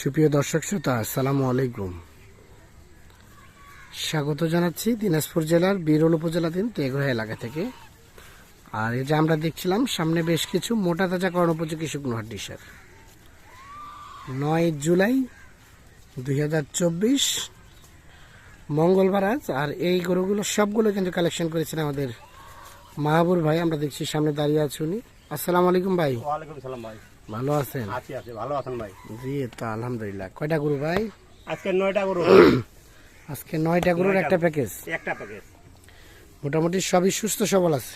সুপ্রিয় দর্শক শ্রোতা, আসসালামু আলাইকুম। স্বাগত জানাচ্ছি দিনাজপুর জেলার বিরল উপজেলাধীন তেঘরা এলাকা থেকে। আর এই যে আমরা দেখছিলাম, সামনে বেশ কিছু মোটা তাজা করণ উপযোগী শুকনো হাড্ডি সার নয় জুলাই দুই হাজার চব্বিশ, মঙ্গলবার আজ, আর এই গরুগুলো সবগুলো কিন্তু কালেকশন করেছেন আমাদের মাহাবুর ভাই। আমরা দেখছি সামনে দাঁড়িয়ে আছে উনি। আসসালামু আলাইকুম ভাই। ওয়ালাইকুম ভাই। ভালো আছেন? আছি আছি ভালো আছেন ভাই? জি তো আলহামদুলিল্লাহ। কয়টা গরু ভাই? আজকে নয়টা গরু আজকে নয়টা গরুর একটা প্যাকেজ একটা প্যাকেজ মোটামুটি সবই সুস্থ সবল আছে?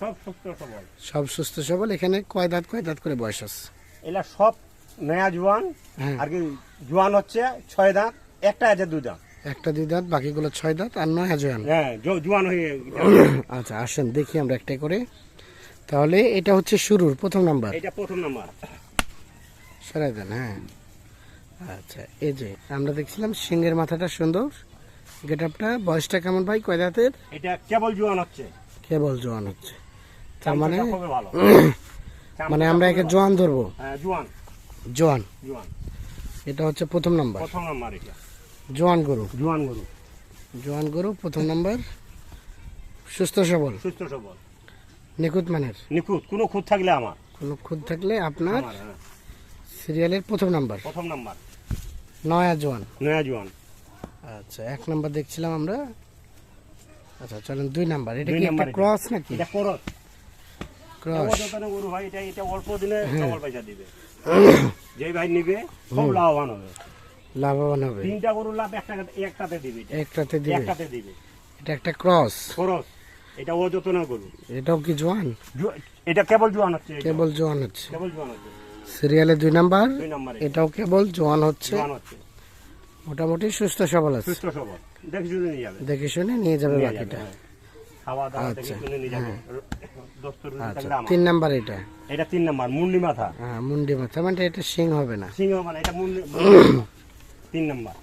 সব সুস্থ সবল। সব সুস্থ সবল এখানে কয় দাঁত কয় দাঁত করে বয়স আছে? এলা সব নয়া জোয়ান হ্যাঁ। আর কি জোয়ান হচ্ছে ছয় দাঁত একটা আছে দুই দাঁত। একটা দুই দাঁত বাকিগুলো ছয় দাঁত আর নয় হাজার হ্যাঁ জোয়ান হয়ে আচ্ছা আসেন দেখি আমরা একটাই করে। তাহলে এটা হচ্ছে শুরুর প্রথম নাম্বার। এটা প্রথম নাম্বার। সরাই দেন হ্যাঁ। আচ্ছা এই যে আমরা দেখছিলাম সিংহের মাথাটা সুন্দর। গেট আপটা বয়সটা কেমন ভাই? কয় দাঁতের? এটা কেবল জোয়ান হচ্ছে। কেবল জোয়ান হচ্ছে। তার মানে মানে আমরা একে জোয়ান ধরবো। হ্যাঁ, জোয়ান। জোয়ান। জোয়ান। এটা হচ্ছে প্রথম নাম্বার। প্রথম নাম্বার এটা। জোয়ান গরু। জোয়ান গরু। জোয়ান গরু প্রথম নাম্বার। সুস্থ সবল। সুস্থ সবল। নিখুঁত মানের। নিখুঁত কোনো খুঁত থাকলে আমার। কোনো খুঁত থাকলে আপনার হ্যাঁ, সিরিয়ালের প্রথম নাম্বার। প্রথম নাম্বার। নয়া জোয়ান। নয়া জোয়ান। আচ্ছা এক নাম্বার দেখছিলাম আমরা। আচ্ছা চলেন দুই নাম্বার। এটা কি একটা ক্রস নাকি? এটা ক্রস। দোকানে গরু ভাই এটা এটা অল্প দিনে ডবল পয়সা দিবে। যে ভাই নিবে খুব লাভবান হবে। লাভবান হবে। তিনটা গরুর লাভ একটা একটাতে দিবে এটা। একটাতে দিবে। একটাতে দিবে। এটা একটা ক্রস। খরচ এটা ও যত না গরু। এটাও কি জোয়ান? এটা কেবল জোয়ান হচ্ছে কেবল জোয়ান হচ্ছে। কেবল জোয়ান হচ্ছে। সিরিয়ালে দুই নাম্বার এটাও কেবল জোয়ান হচ্ছে। মোটামুটি সুস্থ সবল আছে। সুস্থ সবল। দেখে শুনে নিয়ে যাবে। দেখে শুনে নিয়ে যাবে বাকিটা। হ্যাঁ। আচ্ছা, রুজি আচ্ছা। তিন নাম্বার এটা। এটা তিন নাম্বার মুন্ডি মাথা। হ্যাঁ মুন্ডি মাথা মানে এটা সিং হবে না। সিংহ মানে এটা মুন্ডি তিন নাম্বার।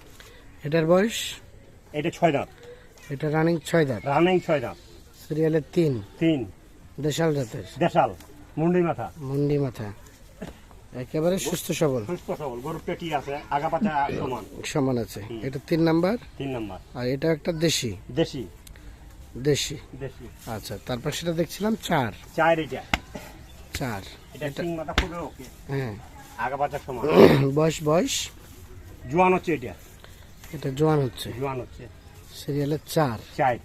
এটার বয়স? এটা ছয় দাঁত। এটা রানিং ছয় দাঁত। রানিং ছয় দাঁত। সিরিয়ালের তিন। তিন। দেশাল জাতের দেশাল। মুন্ডি মাথা। মুন্ডি মাথা। একেবারে সুস্থ সবল। সুস্থ সবল। গরুর পেটি আছে আগা পাতা সমান। সমান আছে। এটা তিন নাম্বার? তিন নাম্বার। আর এটা একটা দেশি? দেশি। দেশি। দেশি। আচ্ছা তারপর সেটা দেখছিলাম চার। চার এটা। চার। এটা সিং মাথা খুবই ওকে। হ্যাঁ। আগা পাতা সমান। বয়স বয়স? জোয়ান হচ্ছে এটা। এটা জোয়ান হচ্ছে। জোয়ান হচ্ছে। সিরিয়ালের চার। চার।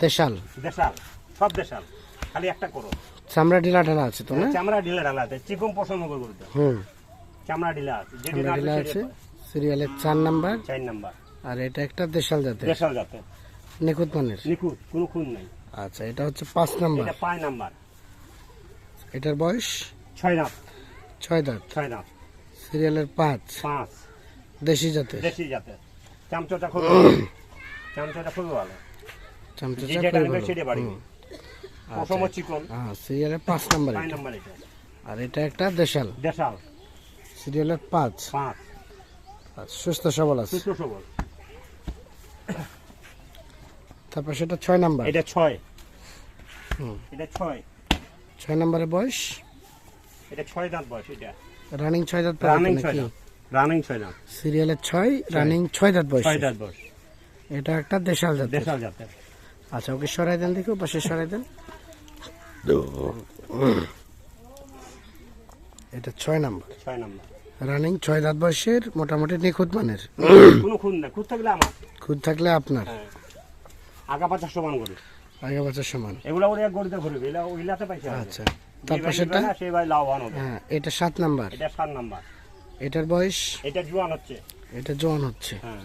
দেশাল। দেশাল সব দেশাল। খালি একটা করো। চামড়া ঢিলা ঢালা আছে তো না? চামড়া ঢিলা ঢালা আছে চিকন পছন্দ করে গরুটা হুম। চামড়া ঢিলা আছে যেটা ঢিলা আছে সিরিয়ালের চার নাম্বার। চার নাম্বার। আর এটা একটা দেশাল জাতের। দেশাল জাতের। নিখুঁত মানের। নিখুঁত কোনো খুন নাই। আচ্ছা এটা হচ্ছে পাঁচ নাম্বার। এটা পাঁচ নাম্বার। এটার বয়স? ছয় দাঁত। ছয় দাঁত। ছয় দাঁত। সিরিয়ালের পাঁচ। পাঁচ। দেশি জাতের। দেশি জাতের। চামচটা খুব চামচটা খুবই ভালো। যেটা সেটা বাড়ি। হুম। চিকন। হ্যাঁ সিরিয়ালের পাঁচ নাম্বার পাঁচ নাম্বার এটা। আর এটা একটা দেশাল। দেশাল। সিরিয়ালের পাঁচ। পাঁচ। সুস্থ সবল আছে। সুস্থ সবল। তারপর সেটা ছয় নাম্বার। এটা ছয়। হুম। এটা ছয়। ছয় নাম্বারের বয়স? এটা ছয় দাঁত বয়স এটা। রানিং ছয় দাঁত রানিং ছয় দাঁত। রানিং ছয় দাঁত। সিরিয়ালের ছয় রানিং ছয় দাঁত বয়স। ছয় দাঁত বয়স। এটা একটা দেশাল জাতের। দেশাল জাতের। আচ্ছা ওকে সরাই দেন দেখি পাশে সরাই দেন। এটা ছয় নাম্বার। ছয় নাম্বার। রানিং ছয় দাঁত বয়সের মোটামুটি নিখুঁত মানের। কোনো খুন না খুঁত থাকলে আমার। খুদ থাকলে আপনার। হ্যাঁ। আগা পাঁচা সমান করে। আগে বছর সমান। এগুলা ওরা গড়িতে ঘুরবে এগুলা ওইলাতে পাইছে আচ্ছা সেই ভাই লাভবান হবে। হ্যাঁ এটা সাত নাম্বার। এটা সাত নাম্বার। এটার বয়স? এটা জোয়ান হচ্ছে। এটা জোয়ান হচ্ছে। হ্যাঁ।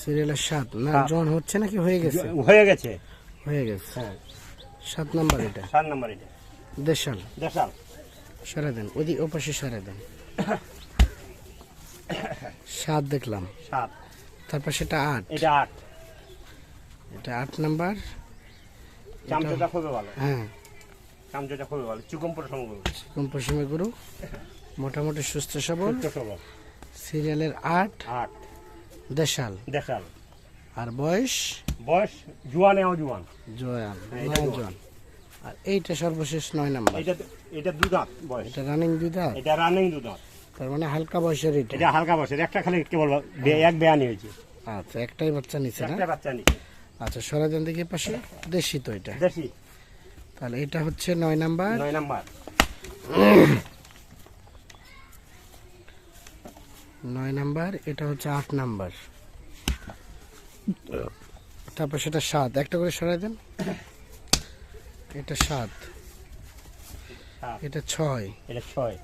সিরিয়ালের সাত না। জোয়ান হচ্ছে নাকি? হয়ে গেছে। হয়ে গেছে। হয়ে গেছে। হ্যাঁ। সাত নাম্বার এটা। সাত নাম্বার এটা। দেশাল। দেশাল। সরাই দেন ওদি ও পাশে সরাই দেন। সাত দেখলাম। সাত। তারপর সেটা আট। এটা আট। এটা আট নাম্বার। চামচটা খুবই ভালো। হ্যাঁ। চামচটা খুবই ভালো। গুরু মোটামুটি সুস্থ সবল। সুস্থ সবল। সিরিয়ালের আট। আট। দেশাল। দেশাল। আর বয়স? বয়স জোয়ানেও জোয়ান। জয়ান হ্যাঁ, জোয়ান। আর এইটা সর্বশেষ নয় নাম্বার। এটা এটা দু দাঁত বয়স। এটা রানিং দুই দাঁত? এটা রানিং দু দাঁত। তার মানে হালকা বয়সের এটা। এটা হালকা বসে একটা খালি কেবল এক বেয়ানি হয়েছে। আচ্ছা একটাই বাচ্চা নিচে না? একটা বাচ্চা নিচ্ছে আচ্ছা সরাজান দিকে পাশে। দেশি তো এটা। দেশি। তাহলে এটা হচ্ছে নয় নাম্বার। নয় নাম্বার নয় নাম্বার এটা হচ্ছে আট নাম্বার। তারপর সেটা সাত। একটা করে সরাই দেন। এটা সাত। এটা ছয়। এটা ছয়।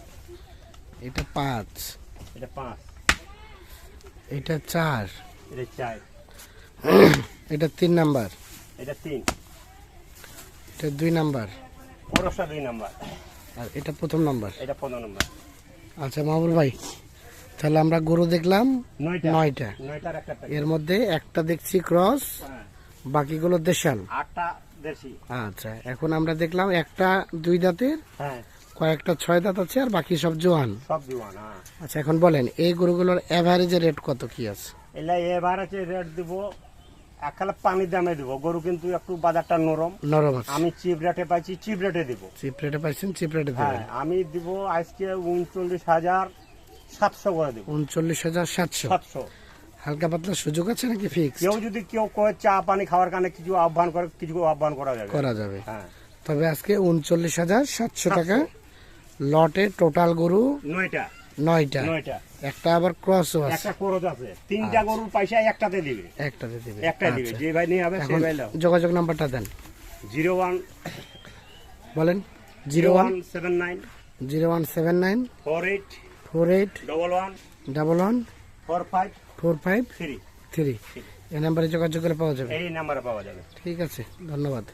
এটা পাঁচ। এটা পাঁচ। এটা চার। এটা চার। এটা তিন নাম্বার। এটা তিন। এটা দুই নাম্বার। পরশটা দুই নাম্বার। আর এটা প্রথম নাম্বার। এটা পনেরো নাম্বার। আচ্ছা মাহবুল ভাই তাহলে আমরা গরু দেখলাম নয়টা। এর মধ্যে একটা দেখছি ক্রস হ্যাঁ। বাকিগুলো দেশাল। আটটা দেশি। আচ্ছা এখন আমরা দেখলাম একটা দুই দাঁতের হ্যাঁ। কয়েকটা ছয় দাঁত আছে আর বাকি সব জোয়ান। সব দিওয়ান হ্যাঁ। আচ্ছা এখন বলেন এই গরুগুলোর এভারেজের রেট কত কি আছে? এলা রেট দিব পানির দামে দিব। গরু কিন্তু একটু বাজারটা নরম। নরম আছে। আমি চিপ রেটে পাইছি চিপ রেটে দিব। চিপ রেটে পাইছেন চিপ রেটে আমি দিব আজকে উনচল্লিশ হাজার উনচল্লিশ হাজার সাতশো। সাতশো। হালকা পাতলা সুযোগ আছে নাকি ফিক্স কেউ যদি কেউ চা পানি খাওয়ার কারণে কিছু আহ্বান করে কিছু আহ্বান করা যাবে। করা যাবে। হ্যাঁ। তবে আজকে উনচল্লিশ হাজার সাতশো টাকা। লটে টোটাল গরু নয়টা। নয়টা। নয়টা। একটা আবার ক্রস আছে। তিনটা আচ্ছা। গরুর পয়সা একটাতে দিবে। একটাতে দিবে। একটা দিবে। আচ্ছা। যে ভাই নিয়ে হবে সেই ভাই নাও। যোগাযোগ নাম্বারটা দেন। 01 বলেন। 01 79 01 79 48 four eight double one double one four five four five three three এই নাম্বারে যোগাযোগ করে পাওয়া যাবে। এই নাম্বারে পাওয়া যাবে। ঠিক আছে ধন্যবাদ।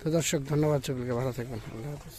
তো দর্শক ধন্যবাদ সকলকে ভালো থাকবেন। আল্লাহ হাফিজ।